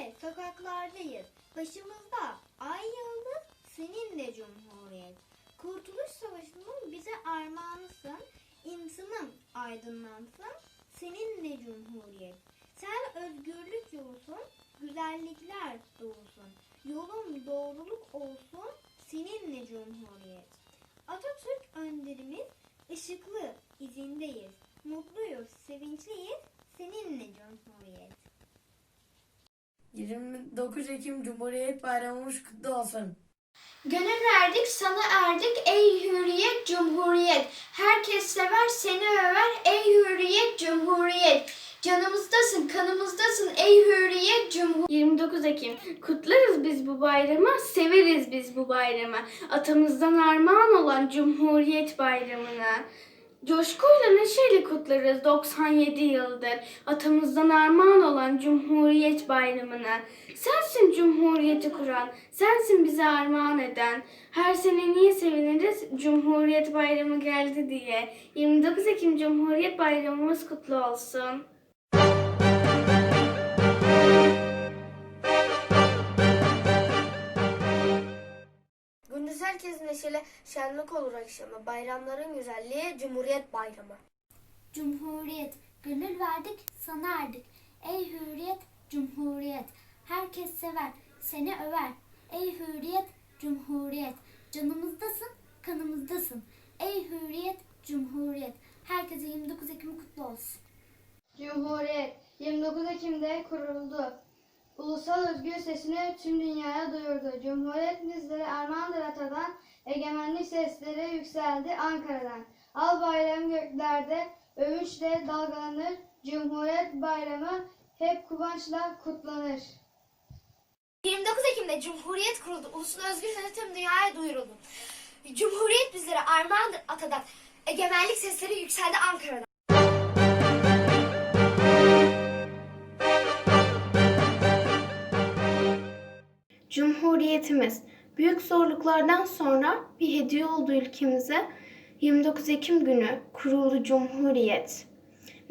işte sokaklardayız. Başımızda ay yıldız seninle Cumhuriyet. Kurtuluş Savaşı'nın bize armağanısın. İnsanım aydınlansın seninle Cumhuriyet. Sen özgürlük yolusun, güzellikler doğusun. Yolun doğruluk olsun seninle Cumhuriyet. Atatürk önderimiz ışıklı izindeyiz. Mutluyuz, sevinçliyiz seninle Cumhuriyet. 29 Ekim Cumhuriyet Bayramımız kutlu olsun. Gönül verdik sana erdik ey hürriyet cumhuriyet. Herkes sever seni över ey hürriyet cumhuriyet. Canımızdasın kanımızdasın ey hürriyet cumhuriyet. 29 Ekim kutlarız biz bu bayramı severiz biz bu bayramı. Atamızdan armağan olan Cumhuriyet Bayramı'nı. Coşkuyla neşeyle kutlarız 97 yıldır atamızdan armağan olan Cumhuriyet Bayramı'nı. Sensin Cumhuriyeti kuran, sensin bize armağan eden. Her sene niye seviniriz Cumhuriyet Bayramı geldi diye. 29 Ekim Cumhuriyet Bayramımız kutlu olsun. Herkes neşeli şenlik olur akşamı. Bayramların güzelliği Cumhuriyet Bayramı. Cumhuriyet, gönül verdik, sana erdik. Ey hürriyet, cumhuriyet. Herkes sever, seni över. Ey hürriyet, cumhuriyet. Canımızdasın, kanımızdasın. Ey hürriyet, cumhuriyet. Herkese 29 Ekim kutlu olsun. Cumhuriyet 29 Ekim'de kuruldu. Ulusal özgür sesini tüm dünyaya duyurdu. Cumhuriyet bizlere armağandır atadan, egemenlik sesleri yükseldi Ankara'dan. Al bayram göklerde, övünçle dalgalanır. Cumhuriyet bayramı hep kıvançla kutlanır. 29 Ekim'de Cumhuriyet kuruldu. Ulusun özgür sesi tüm dünyaya duyuruldu. Cumhuriyet bizlere armağandır atadan. Egemenlik sesleri yükseldi Ankara'dan. Cumhuriyetimiz büyük zorluklardan sonra bir hediye oldu ülkemize. 29 Ekim günü kuruldu Cumhuriyet.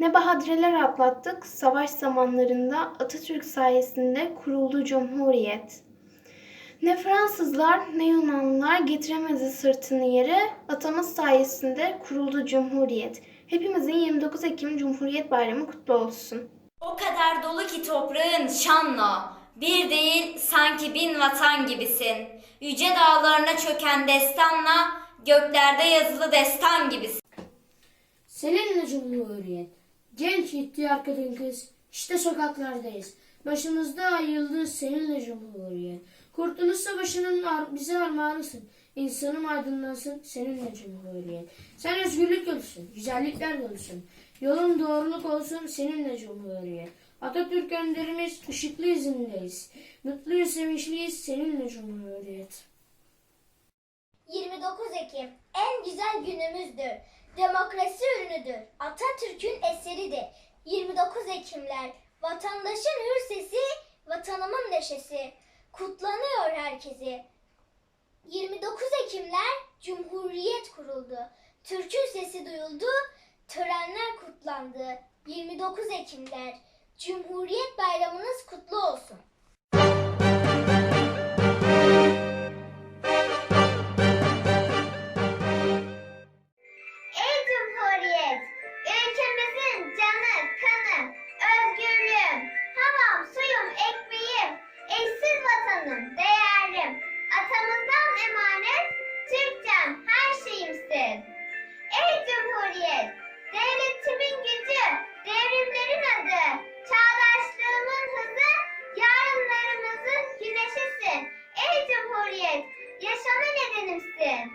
Ne badireler atlattık savaş zamanlarında Atatürk sayesinde kuruldu Cumhuriyet. Ne Fransızlar ne Yunanlılar getiremedi sırtını yere, atamız sayesinde kuruldu Cumhuriyet. Hepimizin 29 Ekim Cumhuriyet Bayramı kutlu olsun. O kadar dolu ki toprağın şanla, bir değil sanki bin vatan gibisin. Yüce dağlarına çöken destanla, göklerde yazılı destan gibisin. Seninle Cumhuriyet. Genç ihtiyar kadın kız. işte sokaklardayız. Başımızda ay yıldız seninle Cumhuriyet. Kurtuluş Savaşı'nın ar- bize armağanısın. İnsanım aydınlansın seninle Cumhuriyet. Sen özgürlük yolusun, güzellikler yolusun. Yolun doğruluk olsun seninle Cumhuriyet. Atatürk önderimiz ışıklı izindeyiz. Mutluyuz, sevinçliyiz seninle Cumhuriyet. 29 Ekim en güzel günümüzdür. Demokrasi ürünüdür. Atatürk'ün eseridir. 29 Ekimler vatandaşın hür sesi, vatanımın neşesi. Kutlanıyor herkesi. 29 Ekimler Cumhuriyet kuruldu. Türk'ün sesi duyuldu, törenler kutlandı. 29 Ekimler Cumhuriyet Bayramınız kutlu olsun. Ey Cumhuriyet! Ülkemizin canı, kanı, özgürlüğüm, havam, suyum, ekmeğim, eşsiz vatanım, değerim, atamızdan emanet, Türkçem, her şeyimsin. Ey Cumhuriyet! Devrimlerin adı, çağdaşlığımın hızı, yarınlarımızın güneşisin. Ey Cumhuriyet! Yaşama nedenimsin.